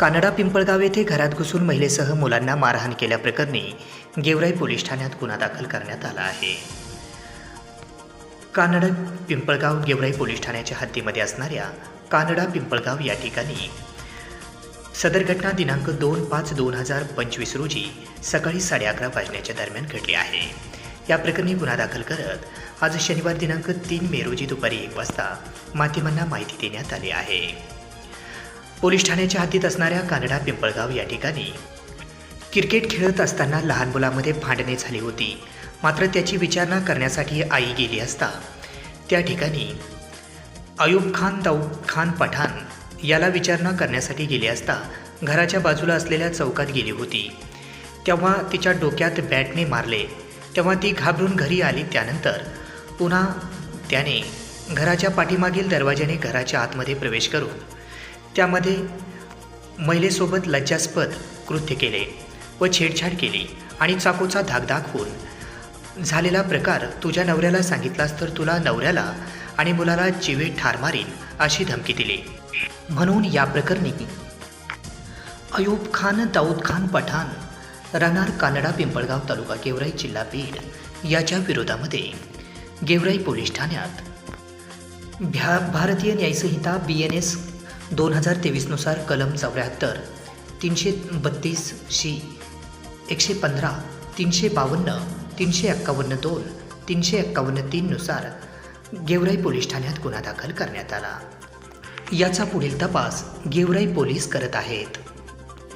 कानडा पिंपळगाव येथे घरात घुसून महिलेसह मुलांना मारहाण केल्याप्रकरणी गेवराई पोलीस ठाण्यात गुन्हा दाखल करण्यात आला आहे. कानडा पिंपळगाव गेवराई पोलीस ठाण्याच्या हद्दीमध्ये असणाऱ्या कानडा पिंपळगाव या ठिकाणी सदर घटना दिनांक दोन पाच दोन हजार पंचवीस रोजी सकाळी साडे अकरा वाजण्याच्या दरम्यान घडली आहे. या प्रकरणी गुन्हा दाखल करत आज शनिवार दिनांक तीन मे रोजी दुपारी एक वाजता माध्यमांना माहिती देण्यात आली आहे. पोलीस ठाण्याच्या हद्दीत असणाऱ्या कानडा पिंपळगाव या ठिकाणी. क्रिकेट खेळत असताना लहान मुलामध्ये भांडणे झाली होती. मात्र त्याची विचारणा करण्यासाठी आई गेली असता. त्या ठिकाणी अयूब खान दाऊद खान पठाण याला विचारणा करण्यासाठी गेली असता घराच्या बाजूला असलेल्या चौकात गेली होती. तेव्हा तिच्या डोक्यात बॅटने मारले. तेव्हा ती घाबरून घरी आली. त्यानंतर पुन्हा त्याने घराच्या पाठीमागील दरवाज्याने घराच्या आतमध्ये प्रवेश करून त्यामध्ये महिलेसोबत लज्जास्पद कृत्य केले व छेडछाड केली आणि चाकूचा धाक दाखवून झालेला प्रकार तुझ्या नवऱ्याला सांगितलास तर तुला नवऱ्याला आणि मुलाला जीवे ठार मारीन अशी धमकी दिली. म्हणून या प्रकरणी अयूब खान दाऊद खान पठाण राहणार कानडा पिंपळगाव तालुका गेवराई जिल्हा बीड याच्या विरोधामध्ये गेवराई पोलीस ठाण्यात भ्या भारतीय न्यायसंहिता बी एन एस दोन हजार तेवीसनुसार कलम चौऱ्याहत्तर तीनशे बत्तीस शी एकशे पंधरा तीनशे बावन्न तीनशे एक्कावन्न दोन तीनशे एक्कावन्न तीननुसार गेवराई पोलीस ठाण्यात गुन्हा दाखल करण्यात आला. याचा पुढील तपास गेवराई पोलीस करत आहेत.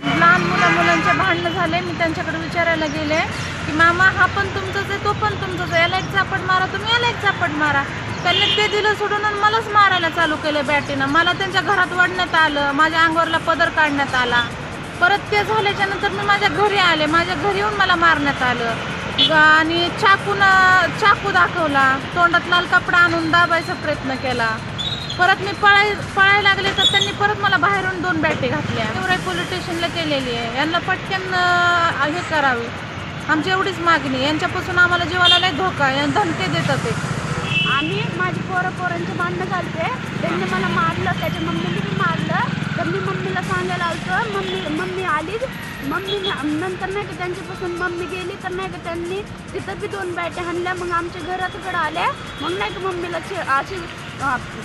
लहान मुला मुलांचे भांडणं झाले. मी त्यांच्याकडे विचारायला गेले की मामा हा पण तुमचाच आहे तो पण तुमचाच आहे. याला एक चापट मारा तुम्ही याला एक चापट मारा. त्यांनी ते दिलं सोडून आणि मलाच मारायला चालू केलं बॅटीनं. मला त्यांच्या घरात वाढण्यात आलं माझ्या अंगावरला पदर काढण्यात आला. परत ते झाल्याच्यानंतर मी माझ्या घरी आले. माझ्या घरी येऊन मला मारण्यात आलं. आणि चाकून चाकू दाखवला. तोंडात लाल कपडा आणून दाबायचा प्रयत्न केला. परत मी पळाय पळायला लागले तर त्यांनी परत मला बाहेरून दोन बॅटे घातल्या. एवढ्या पोलीस स्टेशनला केलेली आहे. यांना पटकन हे करावे. आमची एवढीच मागणी यांच्यापासून आम्हाला जीवाला लय धोका धमके देतात ते. आम्ही माझी पोरं पोरांचे भांडणं झालते त्यांनी मला मारलं त्याच्या मम्मीने बी मारलं. तर मी मम्मीला सांगायला आलतो मम्मी मम्मी आलीच मम्मी नंतर नाही का त्यांच्यापासून मम्मी गेली तर नाही का त्यांनी तिथं बी दोन बॅटे हाणल्या मग आमच्या घराकडे आल्या. मग नाही का मम्मीला छे अशी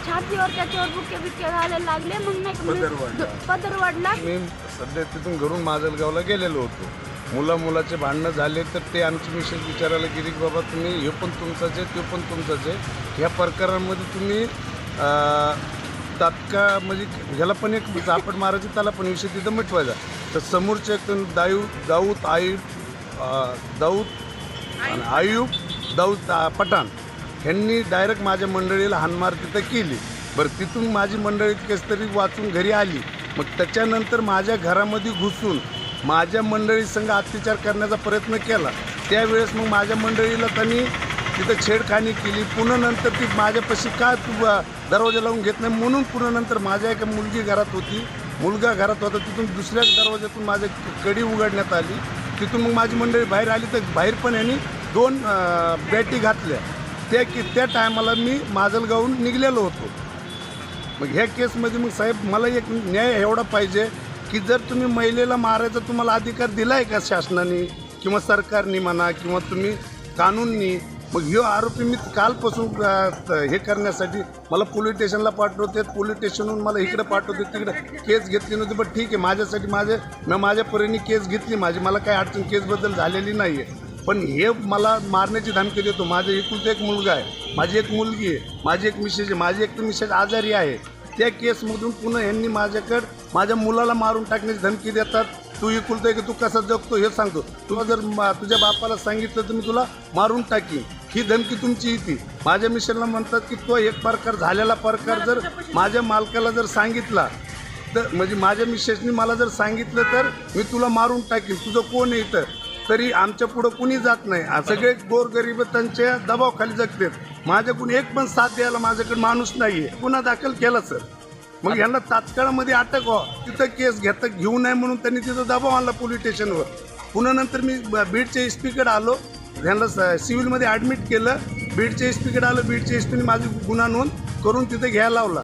छातीवर त्याच्यावर बुके बिके घालायला लागले. मग नाही का पदर मी- वाढला. पदर वाढला मी सध्या तिथून घरून माजलगावला गेलेलो होतो. मुला मुलाचे भांडणं झाले तर ते आमची मिसेस विचारायला गेली की बाबा तुम्ही हे पण तुमचाच आहे ते पण तुमचाच आहे. ह्या प्रकारांमध्ये तुम्ही अं, तात्काळ म्हणजे ह्याला पण एक चापट मारायची त्याला पण विषय तिथं मिटवायचा. तर समोरचे दायू दाऊद आयुब दाऊद आयुब. दाऊद पठाण ह्यांनी डायरेक्ट माझ्या मंडळीला हानमार तिथं केली. बरं तिथून माझी मंडळी कस तरी वाचून घरी आली. मग त्याच्यानंतर माझ्या घरामध्ये घुसून माझ्या मंडळीसंग अत्याचार करण्याचा प्रयत्न केला. त्यावेळेस मग माझ्या मंडळीला त्यांनी तिथं छेडखानी केली. पुन्हा नंतर ती माझ्यापाशी का तू दरवाजा लावून घेत नाही? म्हणून पुन्हा नंतर माझ्या एका मुलगी घरात होती. मुलगा घरात होता. तिथून दुसऱ्या दरवाज्यातून माझी कडी उघडण्यात आली. तिथून मग माझी मंडळी बाहेर आली तर बाहेर पण यांनी दोन बॅटी घातल्या. त्या की त्या टायमाला मी माजलगावून निघलेलो होतो. मग ह्या केसमध्ये मग साहेब मला एक न्याय एवढा पाहिजे की जर तुम्ही महिलेला मारायचा तुम्हाला अधिकार दिला आहे का शासनाने किंवा सरकारने म्हणा किंवा तुम्ही कानूननी? मग ह्यो आरोपी मी कालपासून हे करण्यासाठी मला पोलीस स्टेशनला पाठवते पोलीस स्टेशनहून मला इकडे पाठवते तिकडे केस घेतली नव्हती पण ठीक आहे माझ्यासाठी माझे मी माझ्या परीने केस घेतली माझी मला काही अडचण केसबद्दल झालेली नाही आहे पण हे मला मारण्याची धमकी देतो माझा एकुलता एक मुलगा आहे माझी एक मुलगी आहे माझी एक मिसेज आहे माझी एक तर मिसेज आजारी आहे. त्या केसमधून पुन्हा यांनी माझ्याकडं माझ्या मुलाला मारून टाकण्याची धमकी देतात. तू इकुलतोय की तू कसा जगतो हे सांगतो. तुला जर मा- तुझ्या बापाला सांगितलं तर मी तुला मारून टाकीन. ही धमकी तुमची येते माझ्या मिशनला म्हणतात की तो एक प्रकार झालेला प्रकार जर माझ्या मालकाला जर सांगितला तर म्हणजे माझ्या मिसेसनी मला जर सांगितलं तर मी तुला मारून टाकीन. तुझं कोण आहे तर तरी आमच्या पुढं कुणी जात नाही. सगळे गोरगरीब त्यांच्या दबावाखाली जगतात. माझ्याकडून एक पण साथ द्यायला माझ्याकडे माणूस नाही आहे गुन्हा दाखल केला सर. मग यांना तात्काळामध्ये अटक व्हा. तिथं केस घेता घेऊ नये म्हणून त्यांनी तिथं दबाव आणला पोलीस स्टेशनवर. पुन्हा नंतर मी बीडच्या एस पीकडे आलो. ह्यांना स- सिव्हिलमध्ये ॲडमिट केलं. बीडच्या एस पीकडे आलं. बीडच्या एस पीने माझी गुन्हा नोंद करून तिथे घ्यायला लावला.